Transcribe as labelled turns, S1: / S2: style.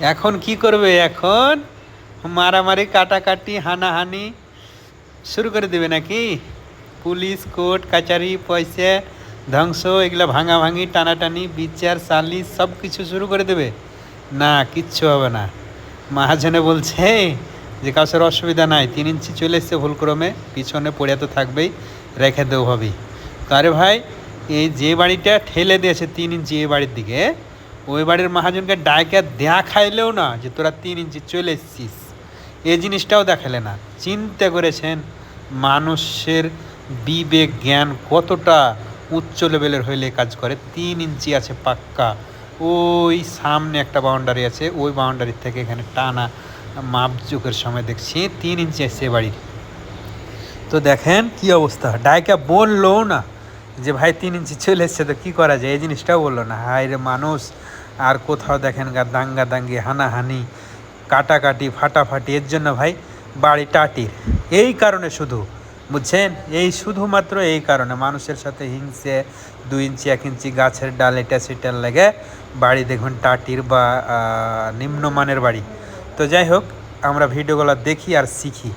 S1: এখন কি করবে? এখন মারামারি, কাটাকাটি, হানাহানি শুরু করে দেবে নাকি? পুলিশ, কোর্ট, কাচারি, পয়সা, ধ্বংস, এগুলো ভাঙাভাঙি, টানাটানি, বিচার, সালিশ সব কিছু শুরু করে দেবে? না, কিচ্ছু হবে না। মাহাজনে বলছে যে, কাউসের অসুবিধা নাই, তিন ইঞ্চি চলে এসছে ভুলক্রমে, পিছনে পড়ে তো থাকবেই, রেখে দেবো ভাবি। তারে ভাই, এই যে বাড়িটা ঠেলে দিয়েছে তিন ইঞ্চি এই বাড়ির দিকে ওই বাড়ির মহাজনকে ডাইকে দেখাইলেও না যে তোরা তিন ইঞ্চি চলে এসছিস। এই জিনিসটাও দেখালে না। চিন্তা করেছেন? মানুষের বিবেক, জ্ঞান কতটা উচ্চ লেভেলের হইলে কাজ করে? তিন ইঞ্চি আছে পাক্কা। ওই সামনে একটা বাউন্ডারি আছে। ওই বাউন্ডারির থেকে এখানে টানা মাপজুকের সময় দেখছি তিন ইঞ্চি এসছে বাড়ির। তো দেখেন কি অবস্থা। ডাইকা বলল না। যে ভাই তিন ইঞ্চি চলে এসছে তো কী করা যায়? এই জিনিসটাও বলল না। হায় রে মানুষ, আর কোথাও দেখেন গা দাঙ্গা দাঙ্গি, হানাহানি, কাটাকাটি, ফাটাফাটি, এর জন্য ভাই বাড়ি টাটির। এই কারণে শুধু, বুঝছেন? এই শুধুমাত্র এই কারণে মানুষের সাথে হিংসে দু ইঞ্চি, এক ইঞ্চি গাছের ডাল সেটার লেগে বাড়ি দেখুন টাটির বা নিম্নমানের বাড়ি। তো যাই হোক, আমরা ভিডিওগুলো দেখি আর শিখি।